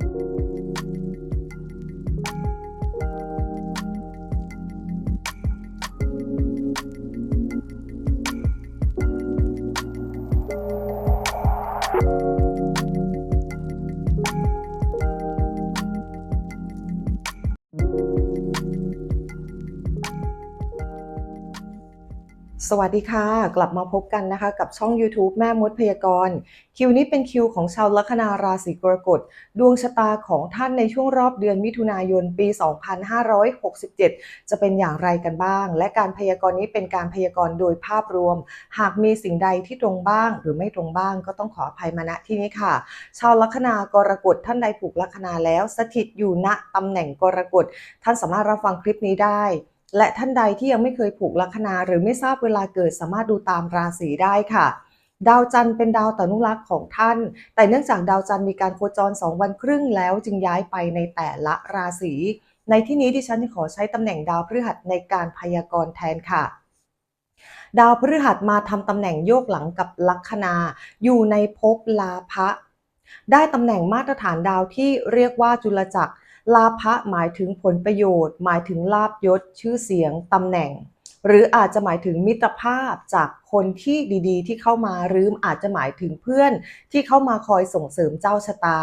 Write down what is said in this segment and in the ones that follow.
Thank you สวัสดีค่ะ กลับมาพบกันนะคะกับช่อง YouTube แม่มดพยากรณ์ คิวนี้เป็นคิวของชาวลัคนาราศีกรกฎ ดวงชะตาของท่านในช่วงรอบเดือนมิถุนายนปี 2567 จะเป็นอย่างไรกันบ้าง และการพยากรณ์นี้เป็นการพยากรณ์โดยภาพรวม หากมีสิ่งใดที่ตรงบ้าง หรือไม่ตรงบ้างก็ต้องขออภัยมาณที่นี้ค่ะ ชาวลัคนากรกฎท่านใดผูกลัคนาแล้วสถิตอยู่ณตำแหน่งกรกฎท่านสามารถรับฟังคลิปนี้ได้ และท่านใดที่ยังไม่เคยผูกลัคนาหรือไม่ทราบเวลาเกิดสามารถดูตามราศีได้ค่ะ ดาวจันทร์เป็นดาวตนุรักษ์ของท่าน แต่เนื่องจากดาวจันทร์มีการโคจร 2 วันครึ่งแล้วจึงย้ายไปในแต่ละราศีในที่นี้ดิฉันจะขอใช้ตำแหน่งดาวพฤหัสในการพยากรณ์แทนค่ะดาวพฤหัสมาทำตำแหน่งโยกหลังกับลัคนา อยู่ในภพลาภะได้ตำแหน่งมาตรฐานดาวที่เรียกว่าจุลจักร ลาภะหมายถึงผลประโยชน์ หมายถึงลาบยศชื่อเสียงตำแหน่ง หรืออาจจะหมายถึงมิตรภาพจากคนที่ดีๆ ที่เข้ามาหรืออาจจะหมายถึงเพื่อนที่เข้ามาคอยส่งเสริมเจ้าชะตา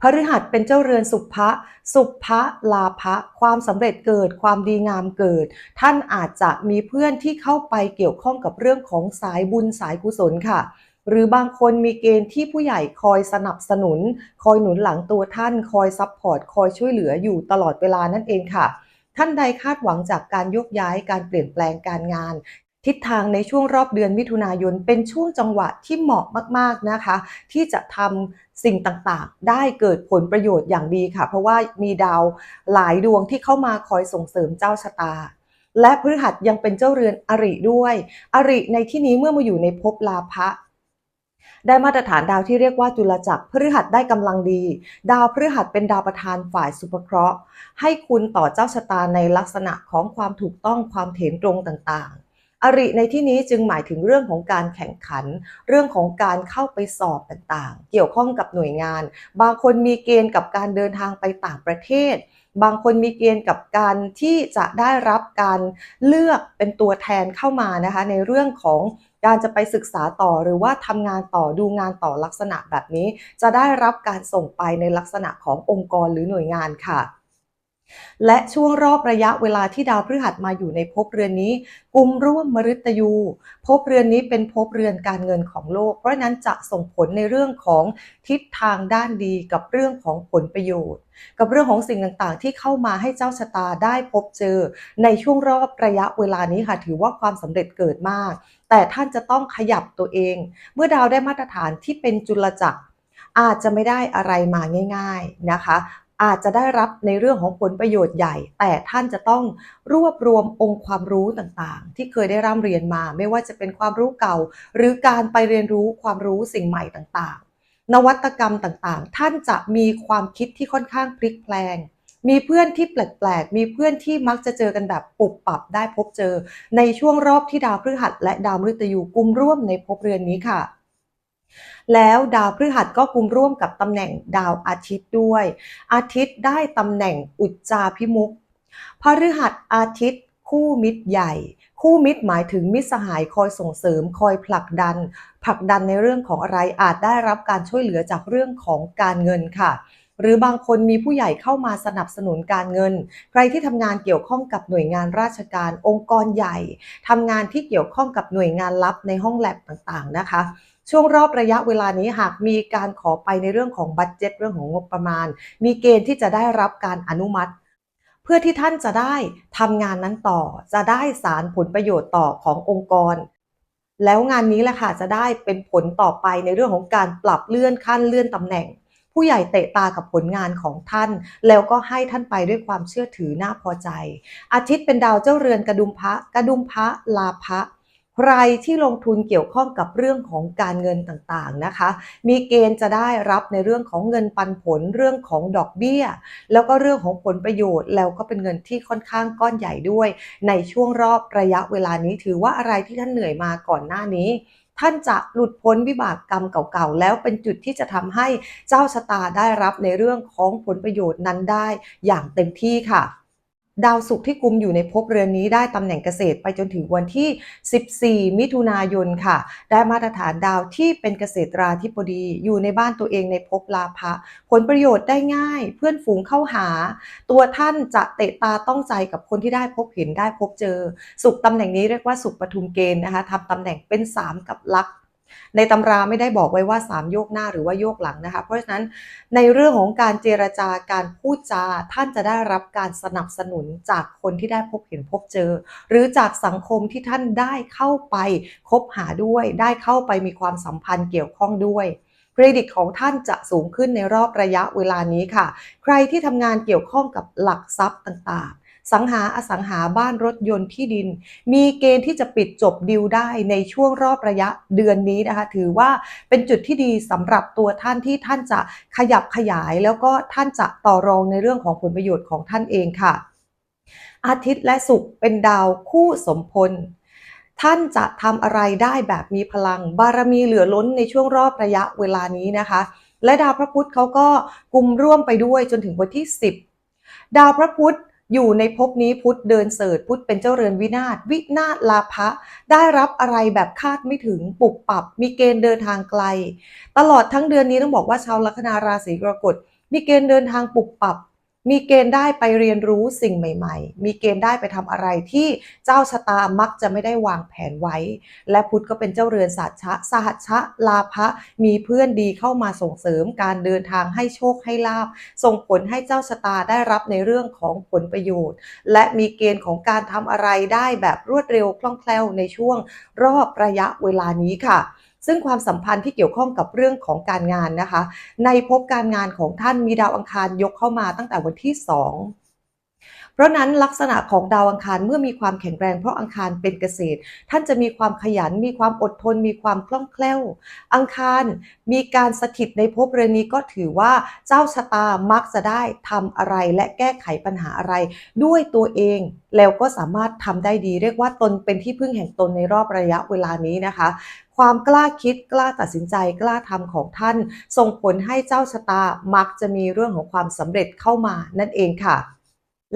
พฤหัสเป็นเจ้าเรือนสุภะ สุภะลาภะ ความสำเร็จเกิด ความดีงามเกิด ท่านอาจจะมีเพื่อนที่เข้าไปเกี่ยวข้องกับเรื่องของสายบุญสายกุศลค่ะ หรือบางคนมีเกณฑ์ที่ผู้ใหญ่คอยสนับสนุน คอยหนุนหลังตัวท่าน คอยซัพพอร์ต คอยช่วยเหลืออยู่ตลอดเวลานั่นเองค่ะ ท่านใดคาดหวังจากการยกย้ายการเปลี่ยนแปลงการงานทิศทางในช่วงรอบเดือนมิถุนายนเป็นช่วงจังหวะที่เหมาะมากๆนะคะ ที่จะทำสิ่งต่างๆ ได้เกิดผลประโยชน์อย่างดีค่ะ เพราะว่ามีดาวหลายดวงที่เข้ามาคอยส่งเสริมเจ้าชะตา และพฤหัสยังเป็นเจ้าเรือนอริด้วย อริในที่นี้เมื่อมาอยู่ในภพลาภะ ได้มาตรฐานดาวที่เรียกว่าจุลจักรพฤหัสได้กำลังดี ดาวพฤหัสเป็นดาวประธานฝ่ายสุภเคราะห์ ให้คุณต่อเจ้าชะตาในลักษณะของความถูกต้องความเถนตรงต่างๆ อริในที่นี้จึงหมายถึงเรื่องของการแข่งขัน เรื่องของการเข้าไปสอบต่างๆ เกี่ยวข้องกับหน่วยงาน บางคนมีเกณฑ์กับการเดินทางไปต่างประเทศบางคนมีเกณฑ์กับการที่จะได้รับการเลือกเป็นตัวแทนเข้ามานะคะในเรื่องของ การจะไปศึกษาต่อหรือว่าทำงานต่อดูงานต่อลักษณะแบบนี้ จะได้รับการส่งไปในลักษณะขององค์กรหรือหน่วยงานค่ะ และช่วงรอบระยะเวลาที่ดาวพฤหัสมาอยู่ในภพเรือนนี้กุมร่วมมฤตยูภพเรือนนี้เป็นภพเรือนการเงินของโลก เพราะฉะนั้นจะส่งผลในเรื่องของทิศทางด้านดีกับเรื่องของผลประโยชน์ กับเรื่องของสิ่งต่างๆ ที่เข้ามาให้เจ้าชะตาได้พบเจอ ในช่วงรอบระยะเวลานี้ค่ะถือว่าความสำเร็จเกิดมาก แต่ท่านจะต้องขยับตัวเอง เมื่อดาวได้มาตรฐานที่เป็นจุลจักรอาจจะไม่ได้อะไรมาง่าย ๆนะคะ อาจจะได้รับในเรื่องของผลประโยชน์ใหญ่ แต่ท่านจะต้องรวบรวมองค์ความรู้ต่างๆ ที่เคยได้ร่ำเรียนมา ไม่ว่าจะเป็นความรู้เก่า หรือการไปเรียนรู้ความรู้สิ่งใหม่ต่างๆ นวัตกรรมต่างๆ ท่านจะมีความคิดที่ค่อนข้างพลิกแปลง มีเพื่อนที่แปลกๆ มีเพื่อนที่มักจะเจอกันแบบปุบปับได้พบเจอ ในช่วงรอบที่ดาวพฤหัสและดาวมฤตยูกุมร่วมในภพเรือนนี้ค่ะ แล้วดาวพฤหัสก็กุมร่วมกับตำแหน่งดาวอาทิตย์ด้วย อาทิตย์ได้ตำแหน่งอุจจาพิมุขพฤหัสอาทิตย์คู่มิตรใหญ่ คู่มิตรหมายถึงมิตรสหายคอยส่งเสริมคอยผลักดัน ผลักดันในเรื่องของอะไรอาจได้รับการช่วยเหลือจากเรื่องของการเงินค่ะ หรือบางคนมีผู้ใหญ่เข้ามาสนับสนุนการเงิน ใครที่ทำงานเกี่ยวข้องกับหน่วยงานราชการองค์กรใหญ่ทำงานที่เกี่ยวข้องกับหน่วยงานลับในห้องแลบต่างๆนะคะ ช่วงรอบระยะเวลานี้หากมีการขอไปในเรื่องของบัตเจ็ตเรื่องของงบประมาณ มีเกณฑ์ที่จะได้รับการอนุมัติ เพื่อที่ท่านจะได้ทำงานนั้นต่อ จะได้สารผลประโยชน์ต่อขององค์กร แล้วงานนี้แหละค่ะจะได้เป็นผลต่อไปในเรื่องของการปรับเลื่อนขั้นเลื่อนตำแหน่ง ผู้ใหญ่เตะตากับผลงานของท่าน แล้วก็ให้ท่านไปด้วยความเชื่อถือน่าพอใจ อาทิตย์เป็นดาวเจ้าเรือนกระดุมพระกระดุมพระลาภะ ใครที่ลงทุนเกี่ยวข้องกับเรื่องของการเงินต่างๆนะคะ มีเกณฑ์จะได้รับในเรื่องของเงินปันผลเรื่องของดอกเบี้ย แล้วก็เรื่องของผลประโยชน์ แล้วก็เป็นเงินที่ค่อนข้างก้อนใหญ่ด้วย ในช่วงรอบระยะเวลานี้ถือว่าอะไรที่ท่านเหนื่อยมาก่อนหน้านี้ท่านจะหลุดพ้นวิบากกรรมเก่าๆ แล้วเป็นจุดที่จะทำให้เจ้าชะตาได้รับในเรื่องของผลประโยชน์นั้นได้อย่างเต็มที่ค่ะ ดาวศุกร์ที่กุมอยู่ในภพเรือนนี้ได้ตำแหน่งเกษตรไปจนถึงวันที่ 14 มิถุนายนค่ะ ได้มาตรฐานดาวที่เป็นเกษตราธิบดีอยู่ในบ้านตัวเองในภพลาภะผลประโยชน์ได้ง่าย เพื่อนฝูงเข้าหา ตัวท่านจะเตะตาต้องใจกับคนที่ได้พบเห็นได้พบเจอ สุขตำแหน่งนี้เรียกว่าสุขปทุมเกณฑ์นะคะทำตำแหน่งเป็น 3 กับลักษ ในตำราไม่ได้บอกไว้ว่า 3 โยกหน้าหรือว่าโยกหลังนะคะ เพราะฉะนั้นในเรื่องของการเจรจาการพูดจา ท่านจะได้รับการสนับสนุนจากคนที่ได้พบเห็นพบเจอ หรือจากสังคมที่ท่านได้เข้าไปคบหาด้วย ได้เข้าไปมีความสัมพันธ์เกี่ยวข้องด้วยเครดิตของท่านจะสูงขึ้นในรอบระยะเวลานี้ค่ะ ใครที่ทำงานเกี่ยวข้องกับหลักทรัพย์ต่างๆ สังหาอสังหาบ้านรถยนต์ที่ดิน มีเกณฑ์ที่จะปิดจบดีลได้ในช่วงรอบระยะเดือนนี้นะคะ ถือว่าเป็นจุดที่ดีสำหรับตัวท่านที่ท่านจะขยับขยายแล้วก็ท่านจะต่อรองในเรื่องของผลประโยชน์ของท่านเองค่ะ อาทิตย์และศุกร์เป็นดาวคู่สมพลท่านจะทำอะไรได้แบบมีพลัง บารมีเหลือล้นในช่วงรอบระยะเวลานี้นะคะ และดาวพระพุธเขาก็กลุ่มร่วมไปด้วยจนถึงวันที่ 10 ดาวพระพุธ อยู่ในภพนี้พุธเดินเสิร์ชพุธเป็นเจ้าเรือนวินาศวินาศลาภะได้รับอะไรแบบคาดไม่ถึงปุบปับ มีเกณฑ์เดินทางไกล ตลอดทั้งเดือนนี้ต้องบอกว่าชาวลัคนาราศีกรกฎมีเกณฑ์เดินทางปุบปับ มีเกณฑ์ได้ไปเรียนรู้สิ่งใหม่ๆ มีเกณฑ์ได้ไปทำอะไรที่เจ้าชะตามักจะไม่ได้วางแผนไว้ และพุธก็เป็นเจ้าเรือนสัชชะสหัชชะลาภะมีเพื่อนดีเข้ามาส่งเสริมการเดินทางให้โชคให้ลาบส่งผลให้เจ้าชะตาได้รับในเรื่องของผลประโยชน์ และมีเกณฑ์ของการทำอะไรได้แบบรวดเร็วคล่องแคล่วในช่วงรอบระยะเวลานี้ค่ะ ซึ่งความสัมพันธ์ที่เกี่ยวข้องกับเรื่องของการงานนะคะ ในภพการงานของท่านมีดาวอังคารยกเข้ามาตั้งแต่วันที่ 2 เพราะนั้นลักษณะของดาวอังคารเมื่อมีความแข็งแรงเพราะอังคารเป็นเกษตร ท่านจะมีความขยัน มีความอดทน มีความคล่องแคล่ว อังคารมีการสถิตในภพเรนี้ก็ถือว่าเจ้าชะตามักจะได้ทำอะไรและแก้ไขปัญหาอะไร ด้วยตัวเองแล้วก็สามารถทำได้ดี เรียกว่าตนเป็นที่พึ่งแห่งตนในรอบระยะเวลานี้นะคะ ความกล้าคิดกล้าตัดสินใจกล้าทำของท่าน ส่งผลให้เจ้าชะตามักจะมีเรื่องของความสำเร็จเข้ามานั่นเองค่ะ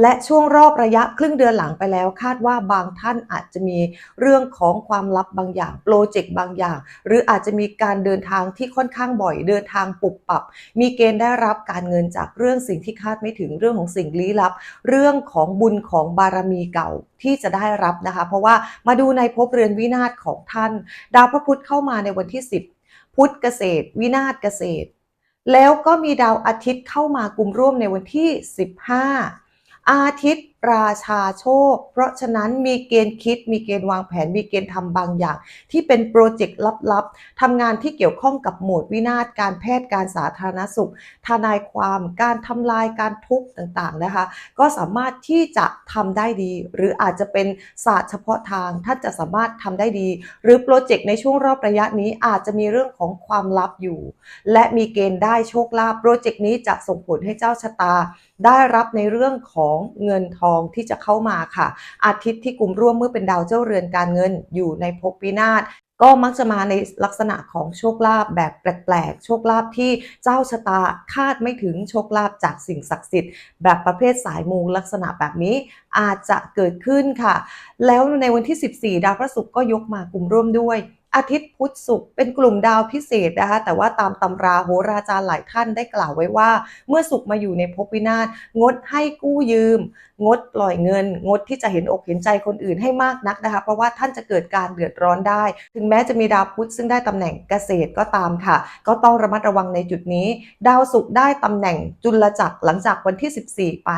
และช่วงรอบระยะครึ่งเดือนหลังไปแล้ว คาดว่าบางท่านอาจจะมีเรื่องของความลับบางอย่างโปรเจกต์บางอย่าง หรืออาจจะมีการเดินทางที่ค่อนข้างบ่อยเดินทางปุบปับ มีเกณฑ์ได้รับการเงินจากเรื่องสิ่งที่คาดไม่ถึงเรื่องของสิ่งลี้ลับ เรื่องของบุญของบารมีเก่าที่จะได้รับนะคะ เพราะว่ามาดูในภพเรือนวินาศของท่าน ดาวพระพุธเข้ามาในวันที่ 10 พุธเกษตร วินาศเกษตร แล้วก็มีดาวอาทิตย์เข้ามากุมร่วมในวันที่ 15 อาทิตย์ ราชาโชค เพราะฉะนั้นมีเกณฑ์คิด มีเกณฑ์วางแผน มีเกณฑ์ทำบางอย่าง ที่เป็นโปรเจกต์ลับๆทำงานที่เกี่ยวข้องกับหมวดวินาศการแพทย์การสาธารณสุข ทนายความการทำลายการทุบต่างๆนะคะ ก็สามารถที่จะทำได้ดี หรืออาจจะเป็นศาสตร์เฉพาะทางท่านจะสามารถทำได้ดี หรือโปรเจกต์ในช่วงรอบระยะนี้อาจจะมีเรื่องของความลับอยู่ และมีเกณฑ์ได้โชคลาภโปรเจกต์นี้จะส่งผลให้เจ้าชะตา ได้รับในเรื่องของเงินทองที่จะเข้ามาค่ะ อาทิตย์ที่กลุ่มร่วมเมื่อเป็นดาวเจ้าเรือนการเงินอยู่ในภพวินาศก็มักจะมาในลักษณะของโชคลาภแบบแปลกๆ โชคลาภที่เจ้าชะตาคาดไม่ถึงโชคลาภจากสิ่งศักดิ์สิทธิ์ แบบประเภทสายมูลักษณะแบบนี้อาจจะเกิดขึ้นค่ะ แล้วในวันที่ 14 ดาวพระศุกร์ก็ยกมากลุ่มร่วมด้วย อาทิตย์พุธศุกร์เป็นกลุ่มดาวพิเศษนะคะ แต่ว่าตามตำราโหราจารย์หลายท่านได้กล่าวไว้ว่า เมื่อศุกร์มาอยู่ในภพวินาศงดให้กู้ยืม งดปล่อยเงิน งดที่จะเห็นอกเห็นใจคนอื่นให้มากนักนะคะ เพราะว่าท่านจะเกิดการเดือดร้อนได้ ถึงแม้จะมีดาวพุธซึ่งได้ตำแหน่งเกษตรก็ตามค่ะ ก็ต้องระมัดระวังในจุดนี้ ดาวศุกร์ได้ตำแหน่งจุลจักรหลังจากวันที่ 14 ไป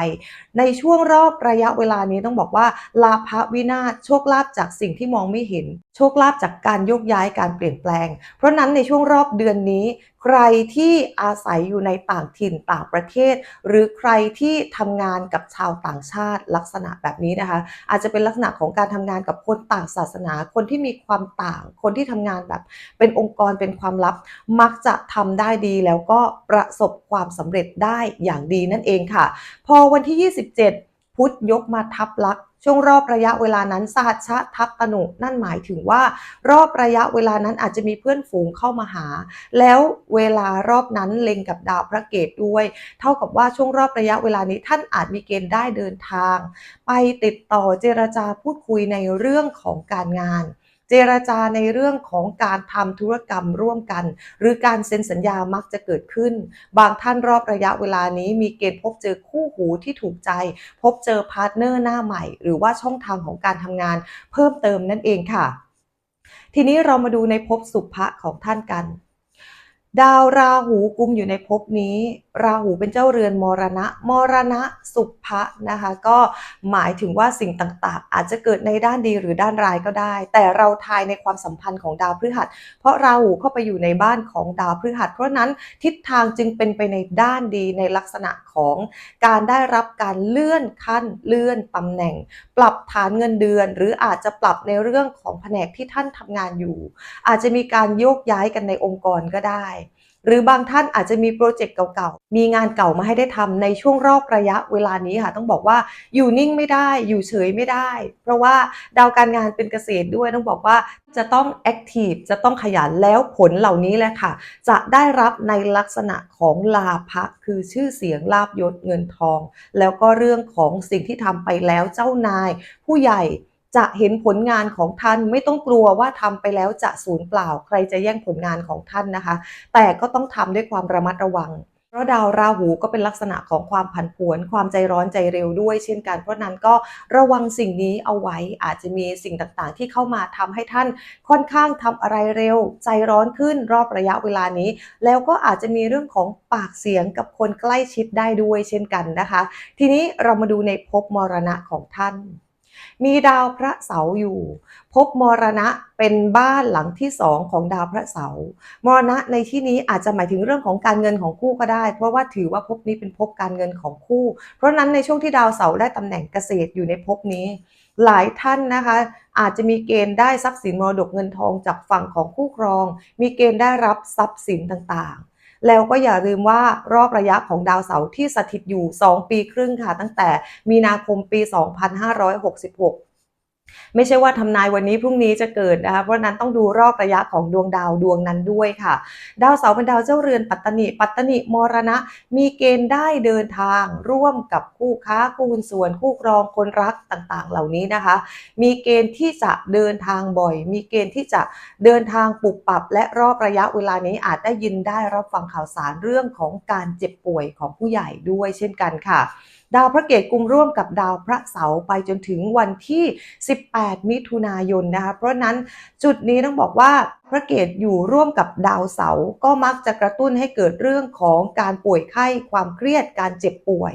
ในช่วงรอบระยะเวลานี้ต้องบอกว่าลาภวินาศโชคลาภจากสิ่งที่มองไม่เห็นโชคลาภจากการโยกย้ายการเปลี่ยนแปลง เพราะนั้นในช่วงรอบเดือนนี้ ใครที่อาศัยอยู่ในต่างถิ่นต่างประเทศ หรือใครที่ทำงานกับชาวต่างชาติลักษณะแบบนี้นะคะ อาจจะเป็นลักษณะของการทำงานกับคนต่างศาสนา คนที่มีความต่าง คนที่ทำงานแบบเป็นองค์กรเป็นความลับ มักจะทำได้ดีแล้วก็ประสบความสำเร็จได้อย่างดีนั่นเองค่ะ พอวันที่ 27 พุธยกมาทับลักษ ช่วงรอบระยะเวลานั้นสหัชชะทัพตนุนั่นหมายถึงว่า รอบระยะเวลานั้นอาจจะมีเพื่อนฝูงเข้ามาหา แล้วเวลารอบนั้นเล็งกับดาวพระเกตด้วย เท่ากับว่าช่วงรอบระยะเวลานี้ท่านอาจมีเกณฑ์ได้เดินทาง ไปติดต่อเจรจาพูดคุยในเรื่องของการงาน เจรจาในเรื่องของการทำธุรกรรมร่วมกัน หรือการเซ็นสัญญามักจะเกิดขึ้น บางท่านรอบระยะเวลานี้มีเกณฑ์พบเจอคู่หูที่ถูกใจ พบเจอพาร์ทเนอร์หน้าใหม่ หรือว่าช่องทางของการทำงานเพิ่มเติมนั่นเองค่ะ ทีนี้เรามาดูในภพสุภะของท่านกัน ดาวราหูกุมอยู่ในภพนี้ ราหูเป็นเจ้าเรือนมรณะ มรณะสุภะนะคะ ก็หมายถึงว่าสิ่งต่างๆ อาจจะเกิดในด้านดีหรือด้านร้ายก็ได้ แต่เราทายในความสัมพันธ์ของดาวพฤหัส เพราะราหูเข้าไปอยู่ในบ้านของดาวพฤหัส เพราะนั้นทิศทางจึงเป็นไปในด้านดีในลักษณะของการได้รับการเลื่อนขั้นเลื่อนตำแหน่ง ปรับฐานเงินเดือน หรืออาจจะปรับในเรื่องของแผนกที่ท่านทำงานอยู่ อาจจะมีการโยกย้ายกันในองค์กรก็ได้ หรือบางท่านอาจจะมีโปรเจกต์เก่าๆ มีงานเก่ามาให้ได้ทำในช่วงรอบระยะเวลานี้ค่ะ ต้องบอกว่าอยู่นิ่งไม่ได้อยู่เฉยไม่ได้ เพราะว่าดาวการงานเป็นเกษตรด้วยต้องบอกว่าจะต้องแอคทีฟจะต้องขยันแล้วผลเหล่านี้แหละค่ะ จะได้รับในลักษณะของลาภะคือชื่อเสียงลาบยศเงินทอง แล้วก็เรื่องของสิ่งที่ทำไปแล้วเจ้านาย ผู้ใหญ่ จะเห็นผลงานของท่านไม่ต้องกลัวว่าทำไปแล้วจะสูญเปล่า ใครจะแย่งผลงานของท่านนะคะ แต่ก็ต้องทำด้วยความระมัดระวังเพราะดาวราหูก็เป็นลักษณะของความผันผวน ความใจร้อนใจเร็วด้วย เช่นกัน เพราะนั้นก็ระวังสิ่งนี้เอาไว้อาจจะมีสิ่งต่างๆ ที่เข้ามาทำให้ท่านค่อนข้างทำอะไรเร็ว ใจร้อนขึ้นรอบระยะเวลานี้ แล้วก็อาจจะมีเรื่องของปากเสียงกับคนใกล้ชิดได้ด้วย เช่นกันนะคะ ทีนี้เรามาดูในภพมรณะของท่าน มีดาวพระเสาร์อยู่ภพมรณะเป็นบ้านหลังที่สองของดาวพระเสาร์มรณะในที่นี้อาจจะหมายถึงเรื่องของการเงินของคู่ก็ได้ เพราะว่าถือว่าภพนี้เป็นภพการเงินของคู่ เพราะนั้นในช่วงที่ดาวเสาร์ได้ตำแหน่งเกษตรอยู่ในภพนี้ หลายท่านนะคะ อาจจะมีเกณฑ์ได้ทรัพย์สินมรดกเงินทองจากฝั่งของคู่ครอง มีเกณฑ์ได้รับทรัพย์สินต่างๆ แล้วก็อย่าลืมว่ารอบระยะของดาวเสาร์ที่สถิตอยู่ 2 ปีครึ่งค่ะ ตั้งแต่มีนาคมปี 2566 ไม่ใช่ว่าทำนายวันนี้พรุ่งนี้จะเกิดนะคะเพราะนั้นต้องดูรอบระยะของดวงดาวดวงนั้นด้วยค่ะ ดาวเสาร์เป็นดาวเจ้าเรือนปัตตนิปัตตนิมรณะ มีเกณฑ์ได้เดินทาง ร่วมกับคู่ค้าคู่หุ้นส่วนคู่ครองคนรักต่างๆ เหล่านี้นะคะ มีเกณฑ์ที่จะเดินทางบ่อย มีเกณฑ์ที่จะเดินทางปรับปรับ และรอบระยะเวลานี้อาจได้ยินได้รับฟังข่าวสารเรื่องของการเจ็บป่วยของผู้ใหญ่ด้วยเช่นกันค่ะ ดาวพระเกตกุมร่วมกับดาวพระเสาร์ไปจนถึงวันที่ 18 มิถุนายนนะคะ เพราะนั้นจุดนี้ต้องบอกว่าพระเกตอยู่ร่วมกับดาวเสาร์ก็มักจะกระตุ้นให้เกิดเรื่องของการป่วยไข้ความเครียดการเจ็บป่วย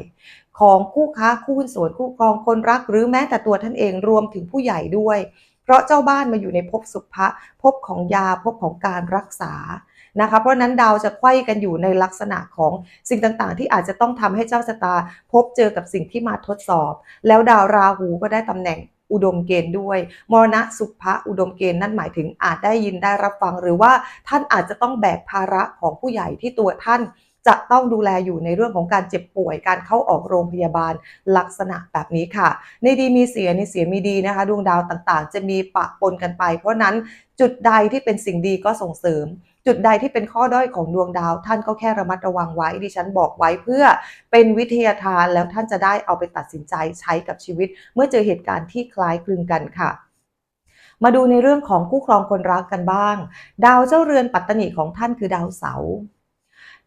ของคู่ค้าคู่หุ้นส่วนคู่ครองคนรัก หรือแม้แต่ตัวท่านเองรวมถึงผู้ใหญ่ด้วย เพราะเจ้าบ้านมาอยู่ในภพสุภะภพของยาภพของการรักษา นะคะเพราะนั้นดาวจะไขว้กันอยู่ในลักษณะของสิ่งต่างๆ ที่อาจจะต้องทำให้เจ้าชะตา พบเจอกับสิ่งที่มาทดสอบ แล้วดาวราหูก็ได้ตำแหน่งอุดมเกณฑ์ด้วย มรณะสุภะอุดมเกณฑ์นั่นหมายถึงอาจได้ยินได้รับฟัง หรือว่าท่านอาจจะต้องแบกภาระของผู้ใหญ่ที่ตัวท่านจะต้องดูแลอยู่ในเรื่องของการเจ็บป่วยการเข้าออกโรงพยาบาลลักษณะแบบนี้ค่ะ ในดีมีเสียในเสียมีดีนะคะ ดวงดาวต่างๆ จะมีปะปนกันไป เพราะนั้นจุดใดที่เป็นสิ่งดีก็ส่งเสริม จุดใดที่เป็นข้อด้อยของดวงดาว ท่านก็แค่ระมัดระวังไว้ดิฉันบอกไว้เพื่อเป็นวิทยาทานแล้วท่านจะได้เอาไปตัดสินใจใช้กับชีวิต เมื่อเจอเหตุการณ์ที่คล้ายคลึงกันค่ะมาดูในเรื่องของคู่ครองคนรักกันบ้าง ดาวเจ้าเรือนปัตตนิของท่านคือดาวเสาร์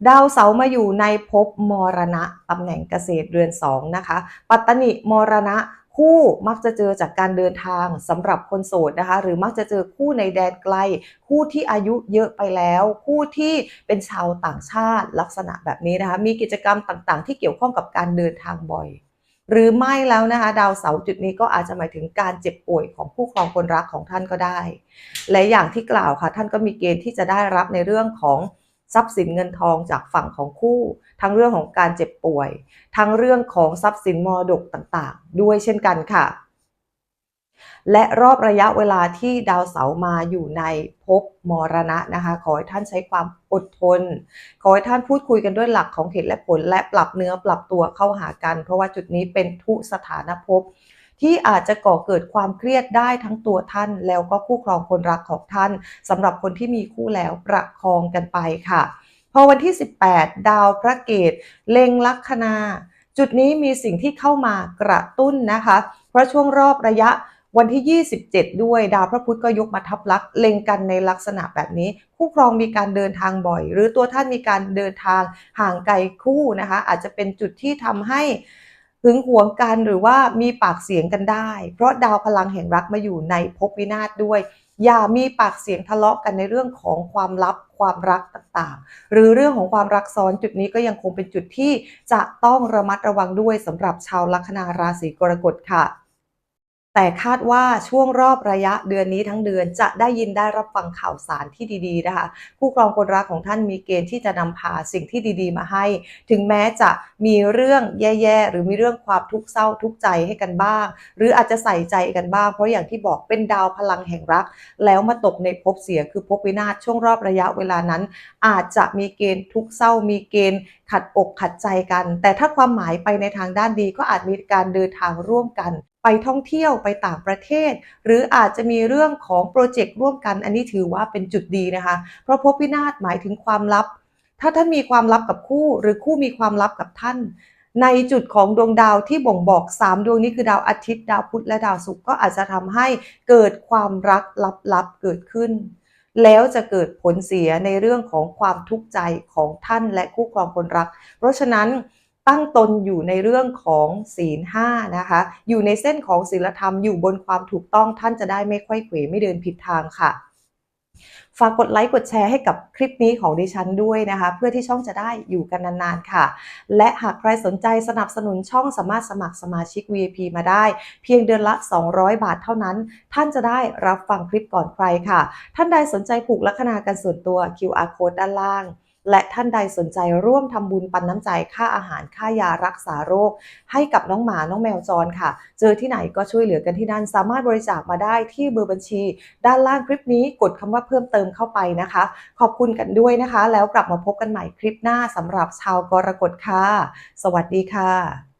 ดาวเสามาอยู่ในภพมรณะตำแหน่งเกษตรเรือนสองนะคะ ปัตตนิมรณะ คู่มักจะเจอจากการเดินทางสำหรับคนโสดนะคะ หรือมักจะเจอคู่ในแดนไกล คู่ที่อายุเยอะไปแล้ว คู่ที่เป็นชาวต่างชาติลักษณะแบบนี้นะคะ มีกิจกรรมต่างๆ ที่เกี่ยวข้องกับการเดินทางบ่อย หรือไม่แล้วนะคะ ดาวเสาร์จุดนี้ก็อาจจะหมายถึงการเจ็บป่วยของคู่ครองคนรักของท่านก็ได้ และอย่างที่กล่าวค่ะ ท่านก็มีเกณฑ์ที่จะได้รับในเรื่องของ ทรัพย์สินเงินทองจากฝั่งของคู่ ทั้งเรื่องของการเจ็บป่วย ทั้งเรื่องของทรัพย์สินมรดกต่างๆ ด้วยเช่นกันค่ะ และรอบระยะเวลาที่ดาวเสาร์มาอยู่ในภพมรณะนะคะ ขอให้ท่านใช้ความอดทน ขอให้ท่านพูดคุยกันด้วยหลักของเหตุและผล และปรับเนื้อปรับตัวเข้าหากัน เพราะว่าจุดนี้เป็นทุสถานภพ ที่อาจจะก่อเกิดความเครียดได้ทั้งตัวท่าน แล้วก็คู่ครองคนรักของท่านสำหรับคนที่มีคู่แล้วประคองกันไปค่ะ พอวันที่ 18 ดาวพระเกตเล็งลัคนา จุดนี้มีสิ่งที่เข้ามากระตุ้นนะคะ เพราะช่วงรอบระยะวันที่ 27 ด้วยดาวพระพุธก็ยกมาทับลักษณ์เล็งกันในลักษณะแบบนี้ คู่ครองมีการเดินทางบ่อย หรือตัวท่านมีการเดินทางห่างไกลคู่นะคะ อาจจะเป็นจุดที่ทำให้ หึงหวงกันหรือว่ามีปากเสียงกันได้ เพราะดาวพลังแห่งรักมาอยู่ในภพวินาศด้วย อย่ามีปากเสียงทะเลาะกันในเรื่องของความลับความรักต่างๆ หรือเรื่องของความรักซ้อนจุดนี้ก็ยังคงเป็นจุดที่จะต้องระมัดระวังด้วยสำหรับชาวลัคนาราศีกรกฎค่ะ แต่คาดว่าช่วงรอบระยะเดือนนี้ทั้งเดือนจะได้ยินได้รับฟังข่าวสารที่ดีๆนะคะคู่ครองคนรักของท่านมีเกณฑ์ที่จะนำพาสิ่งที่ดีๆ มาให้ ถึงแม้จะมีเรื่องแย่ๆ หรือมีเรื่องความทุกข์เศร้าทุกข์ใจให้กันบ้าง หรืออาจจะใส่ใจกันบ้าง เพราะอย่างที่บอกเป็นดาวพลังแห่งรัก แล้วมาตกในภพเสียคือภพวินาศช่วงรอบระยะเวลานั้น อาจจะมีเกณฑ์ทุกข์เศร้า มีเกณฑ์ขัดอกขัดใจกัน แต่ถ้าความหมายไปในทางด้านดีก็อาจมีการเดินทางร่วมกัน ไปท่องเที่ยวไปต่างประเทศ หรืออาจจะมีเรื่องของโปรเจกต์ร่วมกัน อันนี้ถือว่าเป็นจุดดีนะคะ เพราะภพวินาศหมายถึงความลับ ถ้าท่านมีความลับกับคู่ หรือคู่มีความลับกับท่าน ในจุดของดวงดาวที่บ่งบอก 3 ดวงนี้คือดาวอาทิตย์ ดาวพุธและดาวศุกร์ก็อาจจะทำให้เกิดความรักลับๆเกิดขึ้น แล้วจะเกิดผลเสียในเรื่องของความทุกข์ใจของท่านและคู่ครองคนรัก เพราะฉะนั้น ตั้งตนอยู่ในเรื่องของศีลห้านะคะ อยู่ในเส้นของศีลธรรมอยู่บนความถูกต้องท่านจะได้ไม่ค่อยเขวไม่เดินผิดทางค่ะ ฝากกดไลค์กดแชร์ให้กับคลิปนี้ของดิฉันด้วยนะคะ เพื่อที่ช่องจะได้อยู่กันนานๆค่ะ และหากใครสนใจสนับสนุนช่องสามารถสมัครสมาชิก VIP มาได้ เพียงเดือนละ 200 บาทเท่านั้น ท่านจะได้รับฟังคลิปก่อนใครค่ะ ท่านใดสนใจผูกลัคนากันส่วนตัว QR code ด้านล่าง และท่านใดสนใจร่วมทำบุญปันน้ำใจค่าอาหารค่ายารักษาโรค ให้กับน้องหมาน้องแมวจรค่ะ เจอที่ไหนก็ช่วยเหลือกันที่นั่น สามารถบริจาคมาได้ที่เบอร์บัญชี ด้านล่างคลิปนี้กดคำว่าเพิ่มเติมเข้าไปนะคะ ขอบคุณกันด้วยนะคะ แล้วกลับมาพบกันใหม่คลิปหน้าสำหรับชาวกรกฎค่ะ สวัสดีค่ะ